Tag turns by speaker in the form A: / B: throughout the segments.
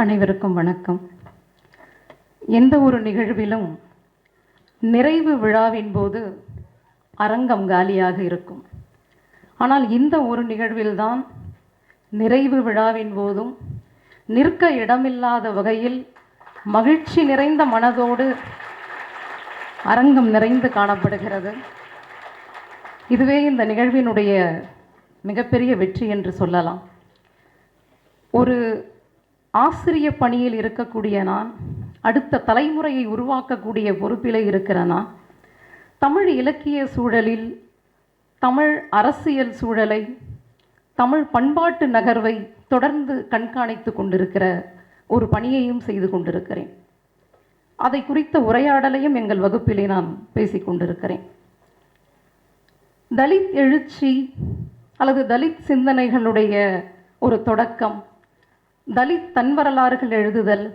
A: அனைவருக்கும் வணக்கம். எந்த ஒரு நிகழ்விலும் நிறைவு விழாவின் போது அரங்கம் காலியாக இருக்கும். ஆனால் இந்த ஒரு நிகழ்வில்தான் நிறைவு விழாவின் போதும் நிற்க இடமில்லாத வகையில் மகிழ்ச்சி நிறைந்த மனதோடு அரங்கம் நிறைந்து காணப்படுகிறது. இதுவே இந்த நிகழ்வினுடைய மிகப்பெரிய வெற்றி என்று சொல்லலாம். ஒரு ஆசிரிய பணியில் இருக்கக்கூடிய நான் அடுத்த தலைமுறையை உருவாக்கக்கூடிய பொறுப்பில் இருக்கிற நான் தமிழ் இலக்கிய சூழலில் தமிழ் அரசியல் சூழலை தமிழ் பண்பாட்டு நகர்வை தொடர்ந்து கண்காணித்து கொண்டிருக்கிற ஒரு பணியையும் செய்து கொண்டிருக்கிறேன். அதை குறித்த உரையாடலையும் எங்கள் வகுப்பிலே நான் பேசிக் கொண்டிருக்கிறேன். தலித் எழுச்சி அல்லது தலித் சிந்தனைகளுடைய ஒரு தொடக்கம் தலித் தன்வரலாறுகள் எழுதுதல்.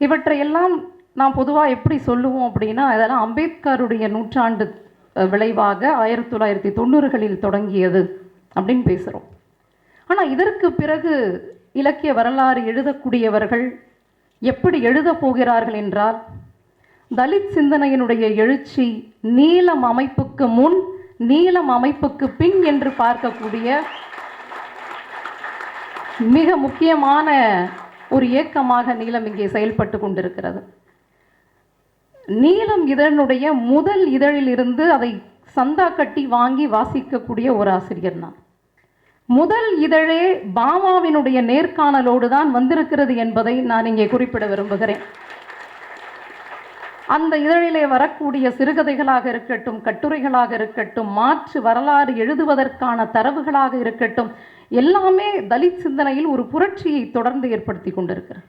A: இவற்றையெல்லாம் நாம் பொதுவாக எப்படி சொல்லுவோம் அப்படின்னா அதெல்லாம் அம்பேத்கருடைய நூற்றாண்டு விளைவாக ஆயிரத்தி தொள்ளாயிரத்தி தொண்ணூறுகளில் தொடங்கியது அப்படின்னு பேசுகிறோம் ஆனால் இதற்கு பிறகு இலக்கிய வரலாறு எழுதக்கூடியவர்கள் எப்படி எழுதப் போகிறார்கள் என்றால் தலித் சிந்தனையினுடைய எழுச்சி நீளம் அமைப்புக்கு முன் நீளம் அமைப்புக்கு பின் என்று பார்க்கக்கூடிய மிக முக்கியமான ஒரு இயக்கமாக நீளம் இங்கே செயல்பட்டு கொண்டிருக்கிறது. நீளம் இதழனுடைய முதல் இதழிலிருந்து அதை சந்தா கட்டி வாங்கி வாசிக்கக்கூடிய ஒரு ஆசிரியர் நான். முதல் இதழே பாமாவினுடைய நேர்காணலோடு தான் வந்திருக்கிறது என்பதை நான் இங்கே குறிப்பிட விரும்புகிறேன். அந்த இதழிலே வரக்கூடிய சிறுகதைகளாக இருக்கட்டும் கட்டுரைகளாக இருக்கட்டும் மாற்று வரலாறு எழுதுவதற்கான தரவுகளாக இருக்கட்டும் எல்லாமே தலித் சிந்தனையில் ஒரு புரட்சியை தொடர்ந்து ஏற்படுத்தி கொண்டிருக்கிறது.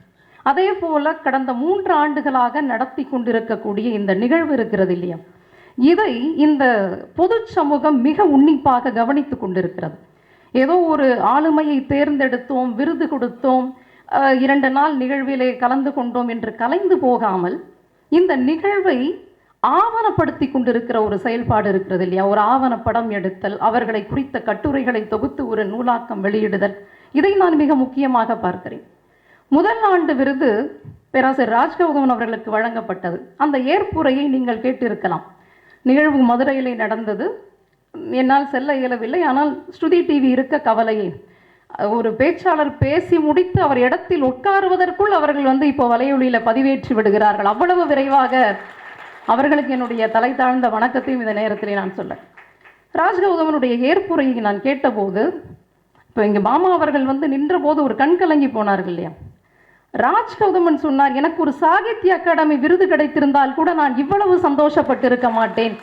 A: அதே போல கடந்த மூன்று ஆண்டுகளாக நடத்தி கொண்டிருக்கக்கூடிய இந்த நிகழ்வு இருக்கிறது இல்லையா? இதை இந்த பொது சமூகம் மிக உன்னிப்பாக கவனித்து கொண்டிருக்கிறது. ஏதோ ஒரு ஆளுமையை தேர்ந்தெடுத்தோம் விருது கொடுத்தோம் இரண்டு நாள் நிகழ்விலே கலந்து கொண்டோம் என்று கலைந்து போகாமல் இந்த நிகழ்வை ஆவணப்படுத்தி கொண்டிருக்கிற ஒரு செயல்பாடு இருக்கிறது இல்லையா? ஒரு ஆவணப்படம் எடுத்தல் அவர்களை குறித்த கட்டுரைகளை தொகுத்து ஒரு நூலாக்கம் வெளியிடுதல். இதை நான் மிக முக்கியமாக பார்க்கிறேன். முதல் ஆண்டு விருது பேராசிரியர் ராஜ்கௌதமன் அவர்களுக்கு வழங்கப்பட்டது. அந்த ஏற்புரையை நீங்கள் கேட்டிருக்கலாம். நிகழ்வு மதுரையிலே நடந்தது. என்னால் செல்ல இயலவில்லை. ஆனால் ஸ்ருதி டிவி இருக்க கவலையே. ஒரு பேச்சாளர் பேசி முடித்து அவர் இடத்தில் உட்காருவதற்குள் அவர்கள் வந்து இப்போ வலையொலியில் பதிவேற்றி விடுகிறார்கள். அவ்வளவு விரைவாக அவர்களுக்கு என்னுடைய தலை தாழ்ந்த வணக்கத்தையும் இந்த நேரத்திலே நான் சொல்ல ராஜ்கௌதமனுடைய ஏற்புரையை நான் கேட்டபோது இப்போ இங்கே மாமா அவர்கள் வந்து நின்றபோது ஒரு கண் கலங்கி போனார்கள் இல்லையா? ராஜ்கௌதமன் சொன்னார் எனக்கு ஒரு சாகித்ய அகாடமி விருது கிடைத்திருந்தால் கூட நான் இவ்வளவு சந்தோஷப்பட்டிருக்க மாட்டேன்.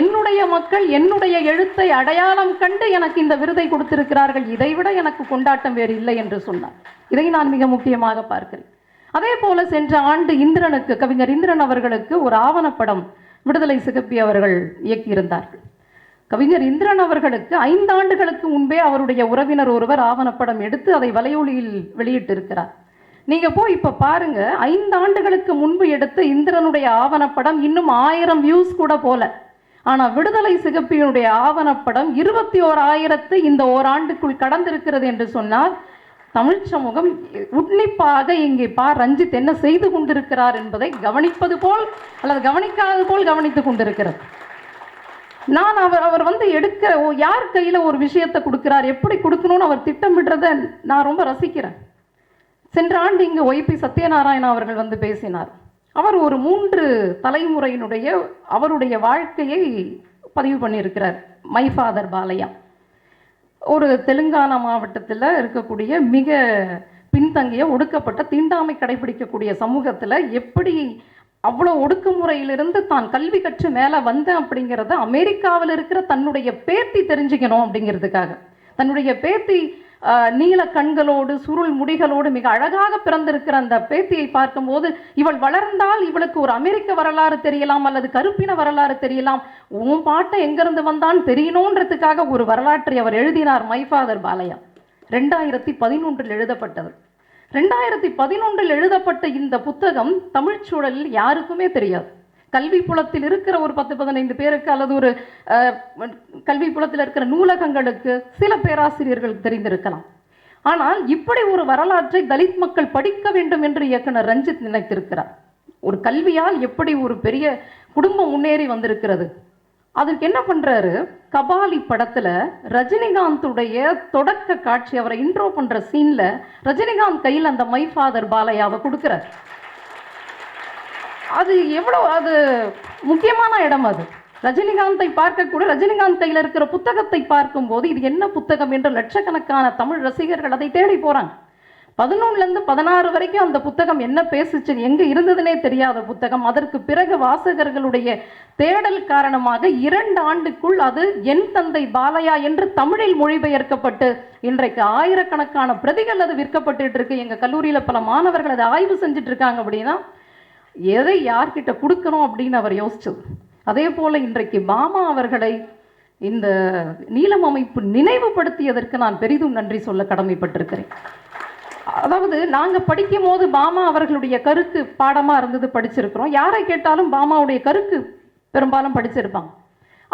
A: என்னுடைய மக்கள் என்னுடைய எழுத்தை அடையாளம் கண்டு எனக்கு இந்த விருதை கொடுத்திருக்கிறார்கள். இதைவிட எனக்கு கொண்டாட்டம் வேறு இல்லை என்று சொன்னார். இதை நான் மிக முக்கியமாக பார்க்கிறேன். அதே போல சென்ற ஆண்டு இந்திரனுக்கு கவிஞர் இந்திரன் அவர்களுக்கு ஒரு ஆவணப்படம் விடுதலை சிகப்பி அவர்கள் இயக்கியிருந்தார்கள். கவிஞர் இந்திரன் அவர்களுக்கு ஐந்து ஆண்டுகளுக்கு முன்பே அவருடைய உறவினர் ஒருவர் ஆவணப்படம் எடுத்து அதை வலையொலியில் வெளியிட்டிருக்கிறார். நீங்க போய் இப்ப பாருங்க ஐந்து ஆண்டுகளுக்கு முன்பு எடுத்த இந்திரனுடைய ஆவணப்படம் இன்னும் ஆயிரம் வியூஸ் கூட போல. ஆனா விடுதலை சிகப்பியினுடைய ஆவணப்படம் இருபத்தி ஓர் ஆயிரத்து இந்த ஓராண்டுக்குள் கடந்திருக்கிறது என்று சொன்னால் தமிழ் சமூகம் உன்னிப்பாக இங்கே பா ரஞ்சித் என்ன செய்து கொண்டிருக்கிறார் என்பதை கவனிப்பது போல் அல்லது கவனிக்காதது போல் கவனித்துக் கொண்டிருக்கிறது. நான் அவர் அவர் வந்து எடுக்கிற ஓ- யார் கையில் ஒரு விஷயத்தை கொடுக்கிறார் எப்படி கொடுக்கணும்னு அவர் திட்டமிடுறத நான் ரொம்ப ரசிக்கிறேன். சென்ற ஆண்டு இங்கே ஒய்பி சத்யநாராயணா அவர்கள் வந்து பேசினார். அவர் ஒரு மூன்று தலைமுறையினுடைய அவருடைய வாழ்க்கையை பதிவு பண்ணியிருக்கிறார். My father Balayya. ஒரு தெலுங்கானா மாவட்டத்தில் இருக்கக்கூடிய மிக பின்தங்கிய ஒடுக்கப்பட்ட தீண்டாமை கடைபிடிக்கக்கூடிய சமூகத்தில் எப்படி அவ்வளோ ஒடுக்குமுறையிலிருந்து தான் கல்வி கற்று மேலே வந்தேன் அப்படிங்கிறத அமெரிக்காவில் இருக்கிற தன்னுடைய பேத்தி தெரிஞ்சுக்கணும் அப்படிங்கிறதுக்காக. தன்னுடைய பேத்தி நீல கண்களோடு சுருள் முடிகளோடு மிக அழகாக பிறந்திருக்கிற அந்த பேத்தியை பார்க்கும்போது இவள் வளர்ந்தால் இவளுக்கு ஒரு அமெரிக்க வரலாறு தெரியலாம் அல்லது கருப்பின வரலாறு தெரியலாம். உன் பாட்டை எங்கிருந்து வந்தான் தெரியணுன்றதுக்காக ஒரு வரலாற்றை அவர் எழுதினார் மை ஃபாதர் பாலையா ரெண்டாயிரத்தி பதினொன்றில் எழுதப்பட்டது. ரெண்டாயிரத்தி பதினொன்றில் எழுதப்பட்ட இந்த புத்தகம் தமிழ்ச் சூழலில் யாருக்குமே தெரியாது. கல்வி புலத்தில் இருக்கிற ஒரு பத்து பதினைந்து பேருக்கு அல்லது ஒரு கல்வி புலத்தில் இருக்கிற நூலகங்களுக்கு சில பேராசிரியர்களுக்கு தெரிந்திருக்கலாம். ஆனால் இப்படி ஒரு வரலாற்றை தலித் மக்கள் படிக்க வேண்டும் என்று இயக்குனர் ரஞ்சித் நினைத்திருக்கிறார். ஒரு கல்வியால் எப்படி ஒரு பெரிய குடும்பம் முன்னேறி வந்திருக்கிறது? அதுக்கு என்ன பண்றாரு? கபாலி படத்துல ரஜினிகாந்துடைய தொடக்க காட்சி அவரை இன்ட்ரோ பண்ற சீன்ல ரஜினிகாந்த் கையில் அந்த மை ஃபாதர் பாலையாவை கொடுக்கிறார். அது எவ்வளோ அது முக்கியமான இடம் அது. ரஜினிகாந்தை பார்க்கக்கூட ரஜினிகாந்த் கையில் இருக்கிற புத்தகத்தை பார்க்கும்போது இது என்ன புத்தகம் என்று லட்சக்கணக்கான தமிழ் ரசிகர்கள் அதை தேடி போகிறாங்க பதினொன்றுலேருந்து பதினாறு வரைக்கும் அந்த புத்தகம் என்ன பேசுச்சு எங்கே இருந்ததுனே தெரியாத புத்தகம். அதற்கு பிறகு வாசகர்களுடைய தேடல் காரணமாக இரண்டு ஆண்டுக்குள் அது என் தந்தை பாலையா என்று தமிழில் மொழிபெயர்க்கப்பட்டு இன்றைக்கு ஆயிரக்கணக்கான பிரதிகள் அது விற்கப்பட்டு இருக்கு. எங்கள் கல்லூரியில் பல மாணவர்கள் அதை ஆய்வு செஞ்சுட்டு இருக்காங்க அப்படின்னா எதை யார்கிட்ட கொடுக்கணும் அப்படின்னு அவர் யோசிச்சது. அதே போல் இன்றைக்கு பாமா அவர்களை இந்த நீலம் அமைப்பு நினைவுபடுத்தியதற்கு நான் பெரிதும் நன்றி சொல்ல கடமைப்பட்டிருக்கிறேன். அதாவது நாங்கள் படிக்கும் போது பாமா அவர்களுடைய கருக்கு பாடமாக இருந்தது படிச்சிருக்கிறோம். யாரை கேட்டாலும் பாமாவுடைய கருக்கு பெரும்பாலும் படிச்சிருப்பாங்க.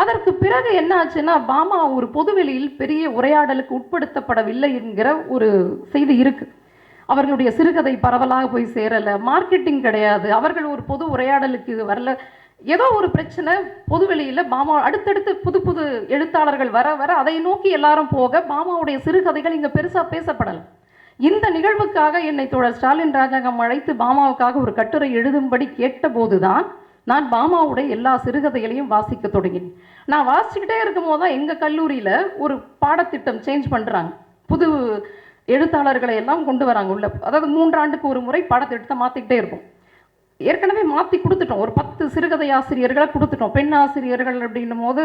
A: அதற்கு பிறகு என்ன ஆச்சுன்னா பாமா ஒரு பொதுவெளியில் பெரிய உரையாடலுக்கு உட்படுத்தப்படவில்லை என்கிற ஒரு செய்தி இருக்குது அவர்களுடைய சிறுகதை பரவலாக போய் சேரலை. மார்க்கெட்டிங் கிடையாது. அவர்கள் ஒரு பொது உரையாடலுக்கு வரல. ஏதோ ஒரு பிரச்சனை பொதுவெளியில் பாமா அடுத்தடுத்து புது புது எழுத்தாளர்கள் வர வர அதை நோக்கி எல்லாரும் போக பாமாவுடைய சிறுகதைகள் இங்கே பெருசாக பேசப்படலை. இந்த நிகழ்வுக்காக என்னை தோழர் ஸ்டாலின் ராஜாங்கம் அழைத்து பாமாவுக்காக ஒரு கட்டுரை எழுதும்படி கேட்டபோது தான் நான் பாமாவுடைய எல்லா சிறுகதைகளையும் வாசிக்க தொடங்கினேன். நான் வாசிச்சுக்கிட்டே இருக்கும்போது தான் எங்கள் கல்லூரியில் ஒரு பாடத்திட்டம் சேஞ்ச் பண்ணுறாங்க புது எழுத்தாளர்களை எல்லாம் கொண்டு வராங்க உள்ள. அதாவது மூன்றாண்டுக்கு ஒரு முறை பாடத்திட்டத்தை மாற்றிக்கிட்டே இருக்கும். ஏற்கனவே மாற்றி கொடுத்துட்டோம். ஒரு பத்து சிறுகதை ஆசிரியர்களை கொடுத்துட்டோம். பெண் ஆசிரியர்கள் அப்படின்னும் போது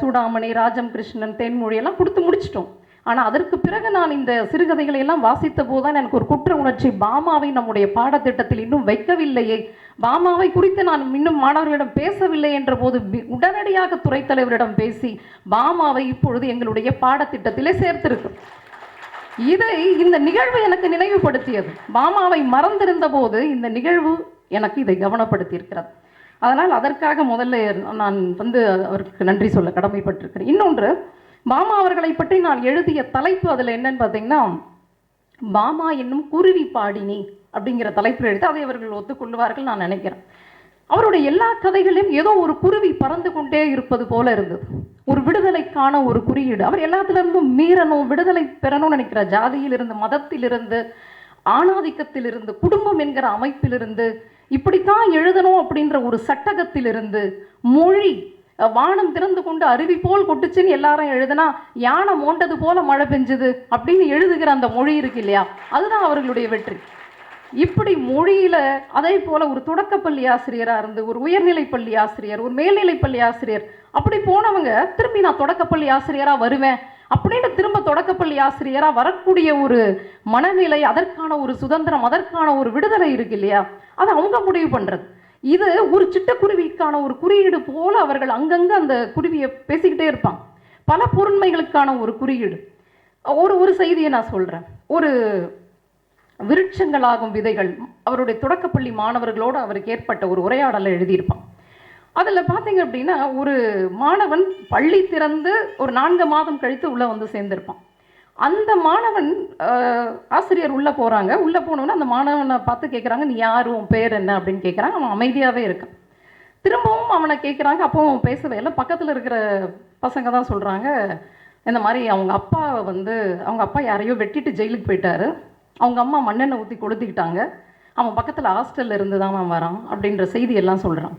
A: சூடாமணி ராஜம் கிருஷ்ணன் தேன்மொழி எல்லாம் கொடுத்து முடிச்சிட்டோம். ஆனால் அதற்கு பிறகு நான் இந்த சிறுகதைகளை எல்லாம் வாசித்த போதுதான் எனக்கு ஒரு குற்ற உணர்ச்சி பாமாவை நம்முடைய பாடத்திட்டத்தில் இன்னும் வைக்கவில்லையே. பாமாவை குறித்து நான் இன்னும் மாணவர்களிடம் பேசவில்லை என்ற போது உடனடியாக துறைத்தலைவரிடம் பேசி பாமாவை இப்பொழுது எங்களுடைய பாடத்திட்டத்திலே சேர்த்திருக்கிறோம் இதை இந்த நிகழ்வு எனக்கு நினைவுபடுத்தியது. பாமாவை மறந்திருந்த போது இந்த நிகழ்வு எனக்கு இதை கவனப்படுத்தி இருக்கிறது அதனால் அதற்காக முதல்ல நான் வந்து அவருக்கு நன்றி சொல்ல கடமைப்பட்டிருக்கிறேன். இன்னொன்று பாமா அவர்களை பற்றி நான் எழுதிய தலைப்பு அதில் என்னன்னு பார்த்தீங்கன்னா பாமா என்னும் குருவி பாடினி அப்படிங்கிற தலைப்பில் எழுதி அதை அவர்கள் ஒத்துக்கொள்வார்கள் நான் நினைக்கிறேன். அவருடைய எல்லா கதைகளையும் ஏதோ ஒரு குருவி பறந்து கொண்டே இருப்பது போல இருந்தது. ஒரு விடுதலைக்கான ஒரு குறியீடு. அவர் எல்லாத்திலிருந்தும் மீறணும் விடுதலை பெறணும்னு நினைக்கிற ஜாதியிலிருந்து மதத்திலிருந்து ஆணாதிக்கத்திலிருந்து குடும்பம் என்கிற அமைப்பிலிருந்து இப்படித்தான் எழுதணும் அப்படின்ற ஒரு சட்டகத்திலிருந்து மொழி வானம் திறந்து கொண்டு அருவி போல் கொட்டுச்சுன்னு எல்லாரும் எழுதுனா யானை மோண்டது போல மழை பெஞ்சுது அப்படின்னு எழுதுகிற அந்த மொழி இருக்கு இல்லையா? அதுதான் அவர்களுடைய வெற்றி. இப்படி மொழியில அதே போல ஒரு தொடக்கப்பள்ளி ஆசிரியராக இருந்து ஒரு உயர்நிலை பள்ளி ஆசிரியர் ஒரு மேல்நிலை பள்ளி ஆசிரியர் அப்படி போனவங்க திரும்பி நான் தொடக்கப்பள்ளி ஆசிரியராக வருவேன். அப்படின்னு திரும்ப தொடக்கப்பள்ளி ஆசிரியராக வரக்கூடிய ஒரு மனநிலை அதற்கான ஒரு சுதந்திரம் அதற்கான ஒரு விடுதலை இருக்கு இல்லையா? அது அவங்க முடிவு பண்றது. இது ஒரு சிட்டக்குருவிக்கான ஒரு குறியீடு போல அவர்கள் அங்கங்க அந்த குருவியை பேசிக்கிட்டே இருப்பாங்க. பல பொருண்மைகளுக்கான ஒரு குறியீடு. ஒரு ஒரு செய்தியை நான் சொல்றேன். ஒரு விருட்சங்களாகும் விதைகள். அவருடைய தொடக்கப்பள்ளி மாணவர்களோடு அவருக்கு ஏற்பட்ட ஒரு உரையாடலை எழுதியிருப்பான். அதில் பார்த்தீங்க அப்படின்னா ஒரு மாணவன் பள்ளி திறந்து ஒரு நான்கு மாதம் கழித்து உள்ளே வந்து சேர்ந்திருப்பான். அந்த மாணவன் ஆசிரியர் உள்ளே போகிறாங்க உள்ளே போனோன்னே அந்த மாணவனை பார்த்து கேட்குறாங்க நீ யார்? உன் பேர் என்ன? அப்படின்னு கேட்குறாங்க அவன் அமைதியாகவே இருக்கான். திரும்பவும் அவனை கேட்குறாங்க அப்போ அவன் பேசவே இல்லை. பக்கத்தில் இருக்கிற பசங்க தான் சொல்கிறாங்க இந்த மாதிரி அவங்க அப்பா வந்து அவங்க அப்பா யாரையோ வெட்டிட்டு ஜெயிலுக்கு போயிட்டாரு. அவங்க அம்மா மண்ணெண்ணை ஊற்றி கொளுத்திக்கிட்டாங்க. அவன் பக்கத்தில் ஹாஸ்டலில் இருந்து தான் அவன் வரான் அப்படின்ற செய்தியெல்லாம் சொல்கிறான்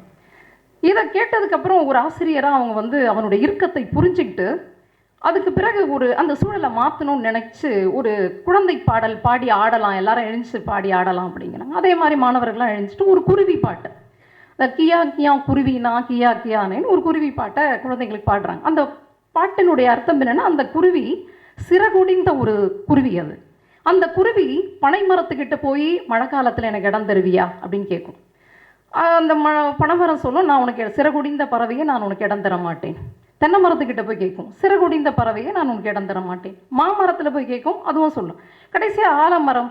A: இதை கேட்டதுக்கப்புறம் ஒரு ஆசிரியராக அவங்க வந்து அவனுடைய இறுக்கத்தை புரிஞ்சுக்கிட்டு அதுக்கு பிறகு ஒரு அந்த சூழலை மாற்றணும்னு நினச்சி ஒரு குழந்தை பாடல் பாடி ஆடலாம் எல்லாரும் எழுந்துச்சு பாடி ஆடலாம் அப்படிங்கிறாங்க. அதே மாதிரி மாணவர்கள்லாம் எழிஞ்சிட்டு ஒரு குருவி பாட்டு. இந்த கியா கியா குருவினா கியா கியானேன்னு ஒரு குருவி பாட்டை குழந்தைங்களுக்கு பாடுறாங்க. அந்த பாட்டினுடைய அர்த்தம் என்னென்னா அந்த குருவி சிறகுடிந்த ஒரு குருவி அது. அந்த குருவி பனை மரத்துக்கிட்ட போய் மழை காலத்தில் எனக்கு இடம் தருவியா அப்படின்னு கேட்கும் அந்த ம பனைமரம் சொல்லும் நான் உனக்கு சிறகுடிந்த பறவையை நான் உனக்கு இடம் தர மாட்டேன். தென்னை மரத்துக்கிட்ட போய் கேட்கும் சிறகுடிந்த பறவையை நான் உனக்கு இடம் தர மாட்டேன். மாமரத்தில் போய் கேட்கும் அதுவும் சொல்லும். கடைசியாக ஆலமரம்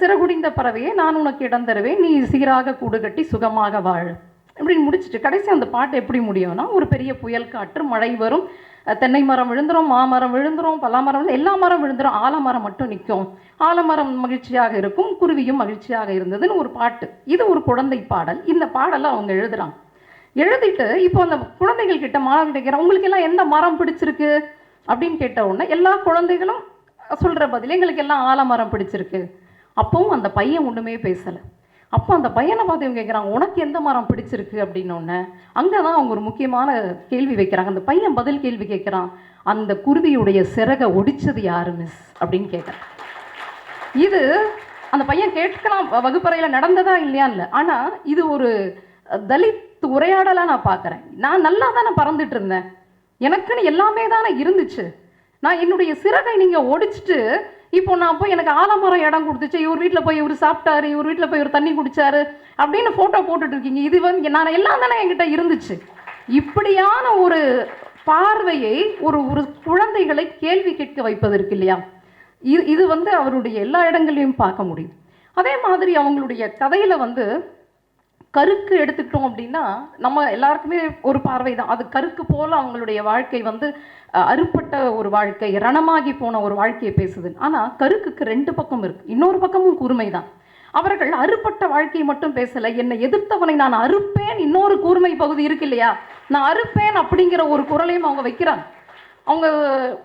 A: சிறகுடிந்த பறவையை நான் உனக்கு இடம் தருவேன். நீ சீராக கூடு கட்டி சுகமாக வாழ். இப்படின்னு முடிச்சுட்டு கடைசி அந்த பாட்டு எப்படி முடியும்னா ஒரு பெரிய புயல் காற்று மழை வரும். தென்னை மரம் விழுந்துரும் மாமரம் விழுந்துரும் பலாமரம் விழுந்து- எல்லா மரம் விழுந்துடும் ஆலமரம் மட்டும் நிற்கும் ஆலமரம் மகிழ்ச்சியாக இருக்கும் குருவியும் மகிழ்ச்சியாக இருந்ததுன்னு ஒரு பாட்டு. இது ஒரு குழந்தை பாடல். இந்த பாடலை அவங்க எழுதுறாங்க. எழுதிட்டு இப்போ அந்த குழந்தைகள் கிட்ட மாணவர்கள் கேட்குறாங்க உங்களுக்கு எல்லாம் எந்த மரம் பிடிச்சிருக்கு? அப்படின்னு கேட்ட உடனே எல்லா குழந்தைகளும் சொல்கிற பதில் எங்களுக்கு எல்லாம் ஆலமரம் பிடிச்சிருக்கு. அப்பவும் அந்த பையன் ஒன்றுமே பேசலை. அப்போ அந்த பையனை பார்த்து இவங்க கேட்குறாங்க உனக்கு எந்த மரம் பிடிச்சிருக்கு? அப்படின்னு ஒன்று அங்கே தான் அவங்க ஒரு முக்கியமான கேள்வி வைக்கிறாங்க. அந்த பையன் பதில் கேள்வி கேட்குறான் அந்த குருவியுடைய சிறகை ஒடிச்சது யாரு மிஸ் அப்படின்னு கேட்குறான் இது அந்த பையன் கேட்கலாம் வகுப்பறையில் நடந்ததா இல்லையா இல்லை. ஆனால் இது ஒரு தலித் உரையாடலாக நான் பார்க்குறேன் நான் நல்லா தானே பறந்துட்டு இருந்தேன். எனக்குன்னு எல்லாமே தானே இருந்துச்சு. நான் என்னுடைய சிறகை நீங்கள் ஒடிச்சிட்டு இப்போ நான் போய் எனக்கு ஆலமரம் இடம் கொடுத்துச்சு. இவர் வீட்டில் போய் இவர் சாப்பிட்டாரு இவர் வீட்டில் போய் இவர் தண்ணி குடிச்சாரு அப்படின்னு ஃபோட்டோ போட்டுட்டு இருக்கீங்க. இது வந்து நான் எல்லாம் தானே என்கிட்ட இருந்துச்சு. இப்படியான ஒரு பார்வையை ஒரு ஒரு குழந்தைகளை கேள்வி கேட்க வைப்பதற்கு இல்லையா? இது இது வந்து அவருடைய எல்லா இடங்களையும் பார்க்க முடியும். அதே மாதிரி அவங்களுடைய கதையில் வந்து கருக்கு எடுத்துக்கிட்டோம் அப்படின்னா நம்ம எல்லாருக்குமே ஒரு பார்வை தான் அது கருக்கு போல அவங்களுடைய வாழ்க்கை வந்து அறுப்பட்ட அறுபட்ட ஒரு வாழ்க்கை ரணமாகி போன ஒரு வாழ்க்கையை பேசுது. ஆனால் கருக்குக்கு ரெண்டு பக்கம் இருக்கு. இன்னொரு பக்கமும் கூர்மை தான் அவர்கள் அறுபட்ட வாழ்க்கையை மட்டும் பேசலை. என்னை எதிர்த்தவனை நான் அறுப்பேன். இன்னொரு கூர்மை பகுதி இருக்கு இல்லையா? நான் அறுப்பேன் அப்படிங்கிற ஒரு குரலையும் அவங்க வைக்கிறாங்க. அவங்க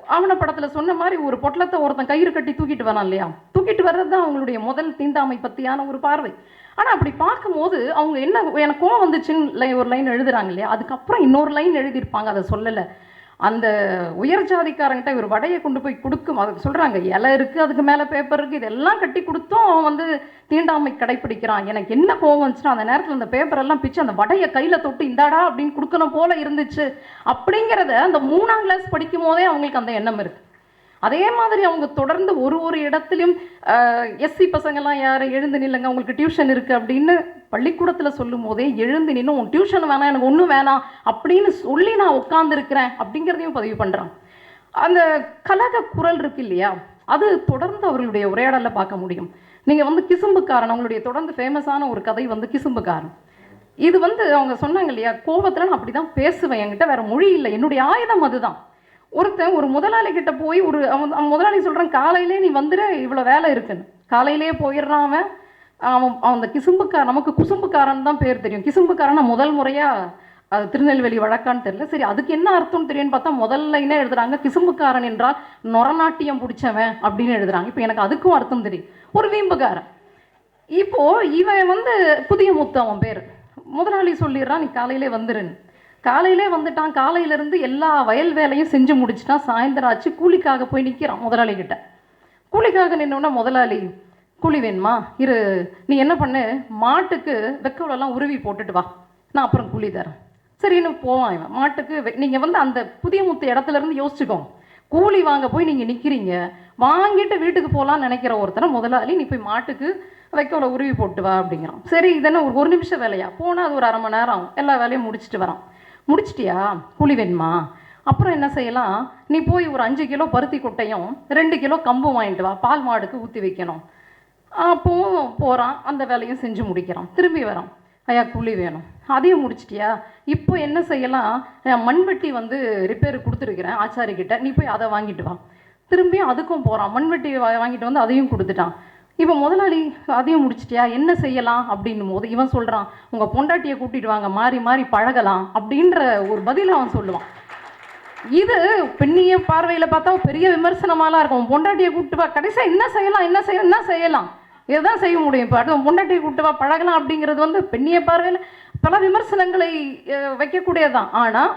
A: ஆவணப்படத்துல சொன்ன மாதிரி ஒரு பொட்டலத்தை ஒருத்தன் கயிறு கட்டி தூக்கிட்டு வரான் இல்லையா? தூக்கிட்டு வர்றது தான் அவங்களுடைய முதல் தீண்டாமை பத்தியான ஒரு பார்வை. ஆனா அப்படி பார்க்கும்போது அவங்க என்ன எனக்கு கோவம் வந்துச்சுன்னு ஒரு லைன் எழுதுறாங்க இல்லையா? அதுக்கப்புறம் இன்னொரு லைன் எழுதியிருப்பாங்க அதை சொல்லலை. அந்த உயர் ஜாதிக்காரங்கிட்ட ஒரு வடையை கொண்டு போய் கொடுக்கும். அதுக்கு சொல்கிறாங்க இலை இருக்குது அதுக்கு மேலே பேப்பர் இருக்குது இதெல்லாம் கட்டி கொடுத்தும் அவன் வந்து தீண்டாமை கடைப்பிடிக்கிறான். எனக்கு என்ன கோவம் வந்துச்சுன்னா அந்த நேரத்தில் அந்த பேப்பரெல்லாம் பிச்சு அந்த வடையை கையில் தொட்டு இந்தாடா அப்படின்னு கொடுக்கணும் போல இருந்துச்சு. அப்படிங்கிறத அந்த மூணாம் கிளாஸ் படிக்கும் போதே அவங்களுக்கு அந்த எண்ணம் இருக்குது அதே மாதிரி அவங்க தொடர்ந்து ஒரு ஒரு இடத்துலையும் எஸ்சி பசங்கெல்லாம் யாரும் எழுந்து நில்லுங்க அவங்களுக்கு டியூஷன் இருக்குது அப்படின்னு பள்ளிக்கூடத்தில் சொல்லும் போதே எழுந்து நின்று உன் டியூஷன் வேணாம் எனக்கு ஒன்றும் வேணாம் அப்படின்னு சொல்லி நான் உட்காந்துருக்கிறேன் அப்படிங்கிறதையும் பதிவு பண்ணுறான் அந்த கலக குரல் இருக்கு இல்லையா? அது தொடர்ந்து அவர்களுடைய உரையாடலில் பார்க்க முடியும். நீங்கள் வந்து கிசும்புக்காரன் அவங்களுடைய தொடர்ந்து ஃபேமஸான ஒரு கதை வந்து கிசும்புக்காரன். இது வந்து அவங்க சொன்னாங்க இல்லையா? கோபத்தில் நான் அப்படி தான் பேசுவேன் என்கிட்ட வேற மொழி இல்லை. என்னுடைய ஆயுதம் அதுதான். ஒருத்தன் ஒரு முதலாளி கிட்ட போய் ஒரு அவன் அவன் முதலாளி சொல்கிறான் காலையிலே நீ வந்துடு இவ்வளோ வேலை இருக்குன்னு. காலையிலே போயிடுறான் அவன். அவன் அந்த கிசும்புக்காரன் நமக்கு குசும்புக்காரன் தான் பேர் தெரியும். கிசும்புக்காரன் முதல் முறையாக அது திருநெல்வேலி வழக்கான்னு தெரியல. சரி அதுக்கு என்ன அர்த்தம்னு தெரியும்னு பார்த்தா முதல்ல என்ன எழுதுறாங்க கிசும்புக்காரன் என்றால் நொரநாட்டியம் பிடிச்சவன் அப்படின்னு எழுதுறாங்க. இப்போ எனக்கு அதுக்கும் அர்த்தம் தெரியும். ஒரு வீம்புக்காரன். இப்போ இவன் வந்து புதிய முத்து அவன் பேர். முதலாளி சொல்லிடுறான் நீ காலையிலே வந்துருன்னு. காலையிலே வந்துட்டான். காலையிலேருந்து எல்லா வயல் வேலையும் செஞ்சு முடிச்சுட்டான். சாயந்தரம் ஆச்சு. கூலிக்காக போய் நிற்கிறான் முதலாளிகிட்ட. கூலிக்காக நின்னோன்னா முதலாளி கூலி வேணுமா? இரு நீ என்ன பண்ணு மாட்டுக்கு வெக்கவலெல்லாம் உருவி போட்டுட்டு வா. நான் அப்புறம் கூலி தரேன். சரின்னு போவான் இவன். மாட்டுக்கு வெ- வந்து அந்த புதிய முத்து இடத்துல இருந்து யோசிச்சுக்கோங்க. கூலி வாங்க போய் நீங்கள் நிற்கிறீங்க வாங்கிட்டு வீட்டுக்கு போகலான்னு நினைக்கிற ஒருத்தனை முதலாளி நீ போய் மாட்டுக்கு வைக்கோல உருவி போட்டு வா அப்படிங்கிறான். சரி இதென்ன ஒரு ஒரு நிமிஷம் வேலையா? போனால் அது ஒரு அரை மணி நேரம் ஆகும். எல்லா வேலையும் முடிச்சுட்டு வரான். முடிச்சிட்டியா? கூலி வேணுமா? அப்புறம் என்ன செய்யலாம்? நீ போய் ஒரு அஞ்சு கிலோ பருத்தி கொட்டையும் ரெண்டு கிலோ கம்பும் வாங்கிட்டு வா. பால் மாடுக்கு ஊற்றி வைக்கணும். அப்போவும் போகிறான் அந்த வேலையும் செஞ்சு முடிக்கிறான். திரும்பி வரான். ஐயா கூலி வேணும். அதையும் முடிச்சிட்டியா? இப்போ என்ன செய்யலாம்? மண்வெட்டி வந்து ரிப்பேர் கொடுத்துருக்கிறேன் ஆச்சாரிக்கிட்ட நீ போய் அதை வாங்கிட்டு வா. திரும்பியும் அதுக்கும் போகிறான் மண்வெட்டி வாங்கிட்டு வந்து அதையும் கொடுத்துட்டான். இப்போ முதலாளி அதையும் முடிச்சிட்டியா? என்ன செய்யலாம்? அப்படின்னும் போது இவன் சொல்கிறான் உங்கள் பொண்டாட்டியை கூட்டிட்டு வாங்க. மாறி மாறி பழகலாம். அப்படின்ற ஒரு பதில் அவன் சொல்லுவான். இது பெண்ணிய பார்வையில் பார்த்தா பெரிய விமர்சனமாலாம் இருக்கும். பொண்டாட்டியை கூப்பிட்டு வா. கடைசியாக என்ன செய்யலாம்? என்ன செய்யலாம் என்ன செய்யலாம்? இதுதான் செய்ய முடியும்? இப்போ அடுத்த பொண்டாட்டியை கூப்பிட்டு வா பழகலாம் அப்படிங்கிறது வந்து பெண்ணிய பார்வையில் பல விமர்சனங்களை வைக்கக்கூடியதான் ஆனால்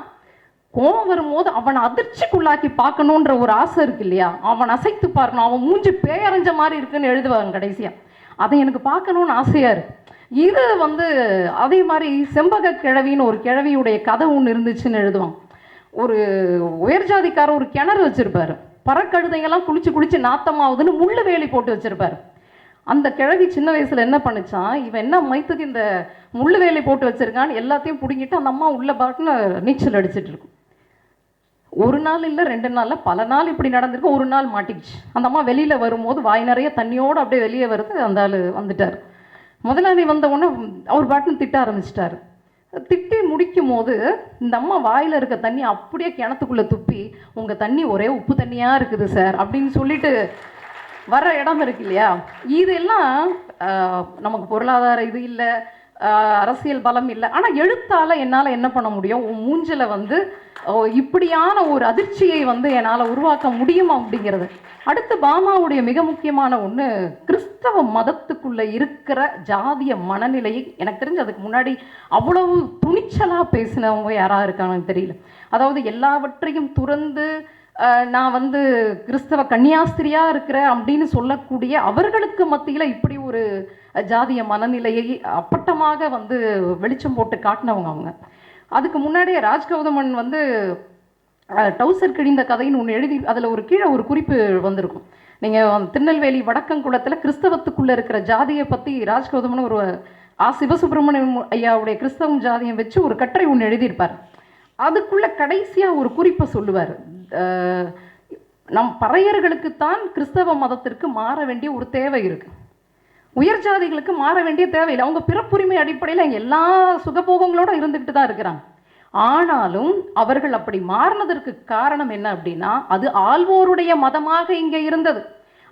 A: கோவம் வரும்போது அவனை அதிர்ச்சிக்குள்ளாக்கி பார்க்கணுன்ற ஒரு ஆசை இருக்கு இல்லையா? அவன் அசைத்து பார்க்கணும். அவன் மூஞ்சி பேயறிஞ்ச மாதிரி இருக்குன்னு எழுதுவாங்க கடைசியாக அதை எனக்கு பார்க்கணுன்னு ஆசையாக இருக்கு. இது வந்து அதே மாதிரி செம்பக கிழவின்னு ஒரு கிழவியுடைய கதை ஒன்று இருந்துச்சுன்னு எழுதுவான். ஒரு உயர் ஜாதிக்காரர் ஒரு கிணறு வச்சுருப்பார். பறக்கழுதைங்கெல்லாம் குளிச்சு குளிச்சு நாத்தமாகுதுன்னு முள்ளு வேலி போட்டு வச்சிருப்பாரு. அந்த கிழவி சின்ன வயசில் என்ன பண்ணுச்சான் இவன் என்ன மைத்துக்கு இந்த முள்ளு வேலி போட்டு வச்சுருக்கான்னு எல்லாத்தையும் பிடுங்கிட்டு அந்த அம்மா உள்ள பாட்டுன்னு நீச்சல் அடிச்சிட்டு இருக்கும். ஒரு நாள் இல்லை ரெண்டு நாளில் பல நாள் இப்படி நடந்திருக்கு ஒரு நாள் மாட்டிக்கிச்சு. அந்த அம்மா வெளியில வரும்போது வாய் நிறைய தண்ணியோடு அப்படியே வெளியே வருது அந்த ஆள் வந்துட்டார். முதலாளி வந்த உடனே அவர் பாட்டுன்னு திட்ட ஆரம்பிச்சிட்டாரு. திட்டி முடிக்கும் போது இந்த அம்மா வாயில் இருக்க தண்ணி அப்படியே கிணத்துக்குள்ளே துப்பி உங்கள் தண்ணி ஒரே உப்பு தண்ணியாக இருக்குது சார். அப்படின்னு சொல்லிட்டு வர இடம் இருக்கு இல்லையா? இதெல்லாம் நமக்கு பொருளாதார இது இல்லை. அரசியல் பலம் இல்லை. ஆனால் எழுத்தால் என்னால் என்ன பண்ண முடியும்? உன் மூஞ்சில் வந்து ஓ, இப்படியான ஒரு அதிர்ச்சியை வந்து என்னால் உருவாக்க முடியும் அப்படிங்கிறது. அடுத்து பாமாவுடைய மிக முக்கியமான ஒன்று கிறிஸ்தவ மதத்துக்குள்ளே இருக்கிற ஜாதிய மனநிலையை எனக்கு தெரிஞ்சு அதுக்கு முன்னாடி அவ்வளவு துணிச்சலாக பேசினவங்க யாராக இருக்காங்கன்னு தெரியல. அதாவது எல்லாவற்றையும் துறந்து நான் வந்து கிறிஸ்தவ கன்னியாஸ்திரியாக இருக்கிறேன் அப்படின்னு சொல்லக்கூடிய அவர்களுக்கு மத்தியில் இப்படி ஒரு ஜாதிய மனநிலையை அப்பட்டமாக வந்து வெளிச்சம் போட்டு காட்டினவங்க அவங்க. அதுக்கு முன்னாடியே ராஜ்கௌதமன் வந்து டவுசர் கிழிந்த கதைன்னு ஒன்று எழுதி அதில் ஒரு கீழே ஒரு குறிப்பு வந்திருக்கும். நீங்கள் திருநெல்வேலி வடக்கங்குளத்தில் கிறிஸ்தவத்துக்குள்ளே இருக்கிற ஜாதியை பற்றி ராஜ்கௌதமன் ஒரு ஆ சிவசுப்பிரமணியம் ஐயாவுடைய கிறிஸ்தவம் ஜாதியம் வச்சு ஒரு கட்டுரை ஒன்று எழுதியிருப்பார். அதுக்குள்ளே கடைசியாக ஒரு குறிப்பை சொல்லுவார். நம் பறையர்களுக்குத்தான் கிறிஸ்தவ மதத்திற்கு மாற வேண்டிய ஒரு தேவை இருக்குது உயர் ஜாதிகளுக்கு மாற வேண்டிய தேவையில்லை. அவங்க பிறப்புரிமை அடிப்படையில் எல்லா சுகபோகங்களோட இருந்துக்கிட்டு தான் இருக்கிறாங்க. ஆனாலும் அவர்கள் அப்படி மாறினதற்கு காரணம் என்ன அப்படின்னா அது ஆழ்வோருடைய மதமாக இங்கே இருந்தது.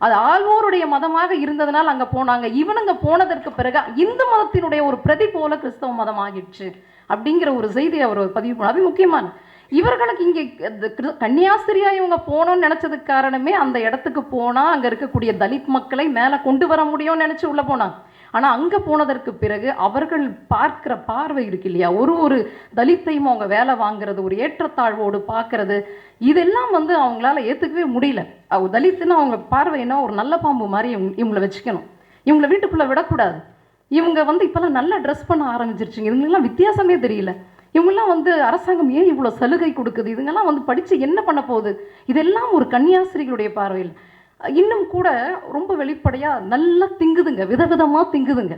A: அது ஆழ்வோருடைய மதமாக இருந்ததுனால் அங்கே போனாங்க. இவனுங்க போனதற்கு பிறகு இந்து மதத்தினுடைய ஒரு பிரதி போல கிறிஸ்தவ மதம் ஆகிடுச்சு அப்படிங்கிற ஒரு செய்தி அவர் பதிவு பண்ண அது முக்கியமான இவர்களுக்கு இங்கே கிரு- கன்னியாஸ்திரியா இவங்க போகணும்னு நினச்சதுக்கு காரணமே அந்த இடத்துக்கு போனால் அங்கே இருக்கக்கூடிய தலித் மக்களை மேலே கொண்டு வர முடியும்னு நினச்சி உள்ளே போனாங்க ஆனால் அங்கே போனதற்கு பிறகு அவர்கள் பார்க்குற பார்வை இருக்கு இல்லையா? ஒரு ஒரு தலித்தையும் அவங்க வேலை வாங்குறது ஒரு ஏற்றத்தாழ்வோடு பார்க்கறது இதெல்லாம் வந்து அவங்களால ஏற்றுக்கவே முடியல. அவங்க தலித்துன்னு அவங்க பார்வைன்னா ஒரு நல்ல பாம்பு மாதிரி இவங்களை வச்சுக்கணும். இவங்களை வீட்டுக்குள்ளே விடக்கூடாது. இவங்க வந்து இப்போல்லாம் நல்லா ட்ரெஸ் பண்ண ஆரம்பிச்சிருச்சுங்க. இவங்களுக்கெல்லாம் வித்தியாசமே தெரியல. இவங்கெல்லாம் வந்து அரசாங்கம் ஏன் இவ்வளோ சலுகை கொடுக்குது? இதுங்கெல்லாம் வந்து படித்து என்ன பண்ண போகுது? இதெல்லாம் ஒரு கன்னியாஸ்திரிகளுடைய பார்வையில். இன்னும் கூட ரொம்ப வெளிப்படையாக நல்லா திங்குதுங்க. விதவிதமாக திங்குதுங்க.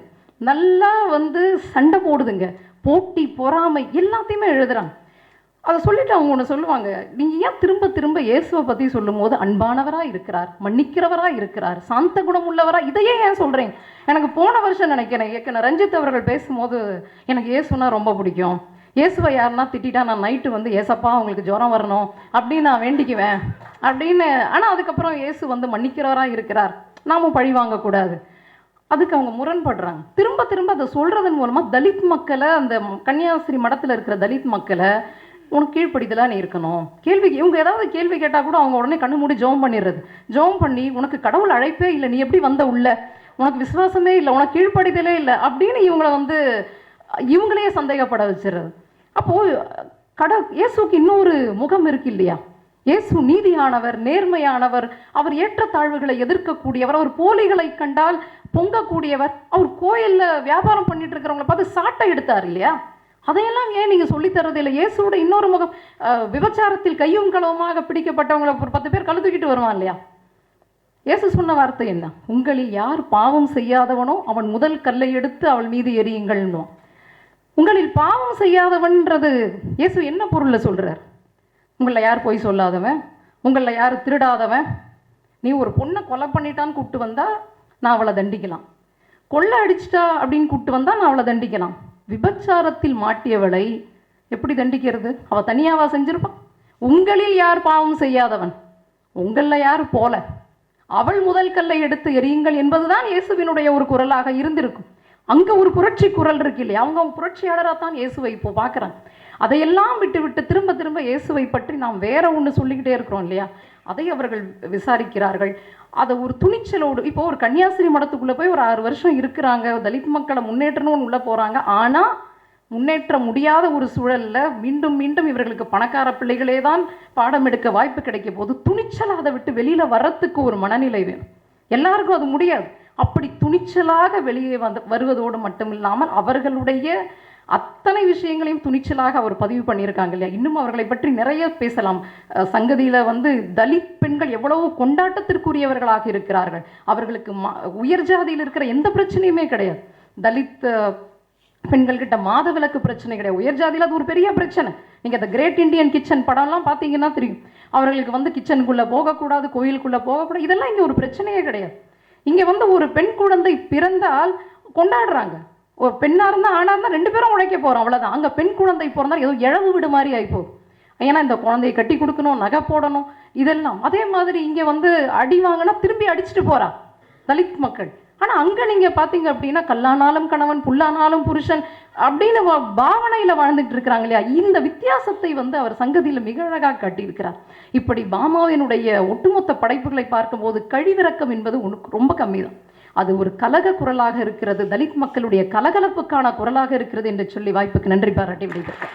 A: நல்லா வந்து சண்டை போடுதுங்க. போட்டி பொறாமை எல்லாத்தையுமே எழுதுறாங்க. அதை சொல்லிட்டு அவங்க ஒன்று சொல்லுவாங்க நீங்கள் ஏன் திரும்ப திரும்ப இயேசுவை பற்றி சொல்லும்போது அன்பானவராக இருக்கிறார் மன்னிக்கிறவராக இருக்கிறார் சாந்த குணம் உள்ளவரா? இதையே ஏன் சொல்கிறேன் எனக்கு போன வருஷம் நினைக்கிறேன் ஏற்கனவே ரஞ்சித் அவர்கள் பேசும்போது எனக்கு இயேசுனா ரொம்ப பிடிக்கும். இயேசுவை யாருன்னா திட்டிட்டா நான் நைட்டு வந்து ஏசப்பா அவங்களுக்கு ஜுரம் வரணும். அப்படின்னு நான் வேண்டிக்குவேன். அப்படின்னு ஆனால் அதுக்கப்புறம் இயேசு வந்து மன்னிக்கிறவராக இருக்கிறார். நாமும் பழி வாங்கக்கூடாது. அதுக்கு அவங்க முரண்படுறாங்க. திரும்ப திரும்ப அதை சொல்கிறதன் மூலமாக தலித் மக்களை அந்த கன்னியாஸ்திரி மடத்தில் இருக்கிற தலித் மக்களை உனக்கு கீழ்ப்படிதலாக நீ இருக்கணும். கேள்வி இவங்க ஏதாவது கேள்வி கேட்டால் கூட அவங்க உடனே கண்ணு மூடி ஜோம் பண்ணிடுறது ஜோம் பண்ணி உனக்கு கடவுள் அழைப்பே இல்லை. நீ எப்படி வந்த உள்ள? உனக்கு விசுவாசமே இல்லை. உனக்கு கீழ்ப்படிதலே இல்லை. அப்படின்னு இவங்களை வந்து இவங்களையே சந்தேகப்பட வச்சிடுறது அப்போது கட இயேசுக்கு இன்னொரு முகம் இருக்கு இல்லையா இயேசு நீதியானவர் நேர்மையானவர் அவர் ஏற்றத்தாழ்வுகளை எதிர்க்கக்கூடியவர் அவர் போலிகளை கண்டால் பொங்கக்கூடியவர் அவர் கோயிலில் வியாபாரம் பண்ணிட்டு இருக்கிறவங்கள பார்த்து சாட்டை எடுத்தார் இல்லையா? அதையெல்லாம் ஏன் நீங்கள் சொல்லித்தரது இல்லை. இயேசுவோட இன்னொரு முகம் விபச்சாரத்தில் கையும் களவுமாக பிடிக்கப்பட்டவங்களை ஒரு பத்து பேர் கழுத்துக்கிட்டு வருவான் இல்லையா? இயேசு சொன்ன வார்த்தை என்ன? உங்களில் யார் பாவம் செய்யாதவனோ அவன் முதல் கல்லை எடுத்து அவள் மீது எரியுங்கள்னுவான் உங்களில் பாவம் செய்யாதவன்றது. இயேசு என்ன பொருளில் சொல்கிறார் உங்களில் யார் பொய் சொல்லாதவன்? உங்களில் யார் திருடாதவன்? நீ ஒரு பொண்ணை கொலை பண்ணிட்டான்னு கூப்பிட்டு வந்தால் நான் அவளை தண்டிக்கலாம். கொள்ளை அடிச்சிட்டா அப்படின்னு கூப்பிட்டு வந்தால் நான் அவளை தண்டிக்கலாம். விபச்சாரத்தில் மாட்டியவளை எப்படி தண்டிக்கிறது? அவள் தனியாவா செஞ்சுருப்பான் உங்களில் யார் பாவம் செய்யாதவன்? உங்களில் யார் போல? அவள் முதல் கல்லை எடுத்து எரியுங்கள் என்பதுதான் இயேசுவினுடைய ஒரு குரலாக இருந்திருக்கும். அங்கே ஒரு புரட்சி குரல் இருக்கு இல்லையா? அவங்க அவங்க புரட்சியாளராக தான் இயேசுவை இப்போ பார்க்குறாங்க. அதையெல்லாம் விட்டு விட்டு திரும்ப திரும்ப இயேசுவை பற்றி நாம் வேற ஒன்று சொல்லிக்கிட்டே இருக்கிறோம் இல்லையா? அதை அவர்கள் விசாரிக்கிறார்கள். அதை ஒரு துணிச்சலோடு இப்போ ஒரு கன்னியாசிரி மடத்துக்குள்ளே போய் ஒரு ஆறு வருஷம் இருக்கிறாங்க. தலித் மக்களை முன்னேற்றணும்னு உள்ளே போகிறாங்க ஆனால் முன்னேற்ற முடியாத ஒரு சூழலில் மீண்டும் மீண்டும் இவர்களுக்கு பணக்கார பிள்ளைகளே தான் பாடம் எடுக்க வாய்ப்பு கிடைக்கும் போது துணிச்சல் அதை விட்டு வெளியில் வர்றதுக்கு ஒரு மனநிலை வேணும். எல்லாருக்கும் அது முடியாது. அப்படி துணிச்சலாக வெளியே வந்து வருவதோடு மட்டும் இல்லாமல் அவர்களுடைய அத்தனை விஷயங்களையும் துணிச்சலாக அவர் பதிவு பண்ணியிருக்காங்க இல்லையா? இன்னும் அவர்களை பற்றி நிறைய பேசலாம். சங்கதியில் வந்து தலித் பெண்கள் எவ்வளவு கொண்டாட்டத்திற்குரியவர்களாக இருக்கிறார்கள். அவர்களுக்கு உயர் ஜாதியில் இருக்கிற எந்த பிரச்சனையுமே கிடையாது. தலித் பெண்கள்கிட்ட மாத விளக்கு பிரச்சனை கிடையாது. உயர் ஜாதியில் அது ஒரு பெரிய பிரச்சனை. நீங்கள் அந்த கிரேட் இண்டியன் கிச்சன் படம்லாம் பார்த்தீங்கன்னா தெரியும். அவர்களுக்கு வந்து கிச்சனுக்குள்ளே போகக்கூடாது கோயிலுக்குள்ளே போகக்கூடாது இதெல்லாம் இங்கே ஒரு பிரச்சனையே கிடையாது. இங்கே வந்து ஒரு பெண் குழந்தை பிறந்தால் கொண்டாடுறாங்க. ஒரு பெண்ணாக இருந்தால் ஆணாக இருந்தால் ரெண்டு பேரும் உழைக்க போகிறோம் அவ்வளோதான் அங்கே பெண் குழந்தை பிறந்தால் ஏதோ இழவு விடு மாதிரி ஆயிப்போகுது ஏன்னா இந்த குழந்தையை கட்டி கொடுக்கணும் நகை போடணும் இதெல்லாம். அதே மாதிரி இங்கே வந்து அடி வாங்கினா திரும்பி அடிச்சுட்டு போகிறான் தலித் மக்கள். ஆனால் அங்கே நீங்கள் பார்த்தீங்க அப்படின்னா கல்லானாலும் கணவன் புல்லானாலும் புருஷன் அப்படின்னு வா- பாவனையில வாழ்ந்துட்டு இருக்கிறாங்க இல்லையா? இந்த வித்தியாசத்தை வந்து அவர் சங்கதியில் மிக அழகாக காட்டியிருக்கிறார். இப்படி பாமாவினுடைய ஒட்டுமொத்த படைப்புகளை பார்க்கும்போது கழிவிறக்கம் என்பது உனக்கு ரொம்ப கம்மி தான் அது ஒரு கலக குரலாக இருக்கிறது. தலித் மக்களுடைய கலகலப்புக்கான குரலாக இருக்கிறது என்று சொல்லி வாய்ப்புக்கு நன்றி பாராட்டி விடைபெற்றேன்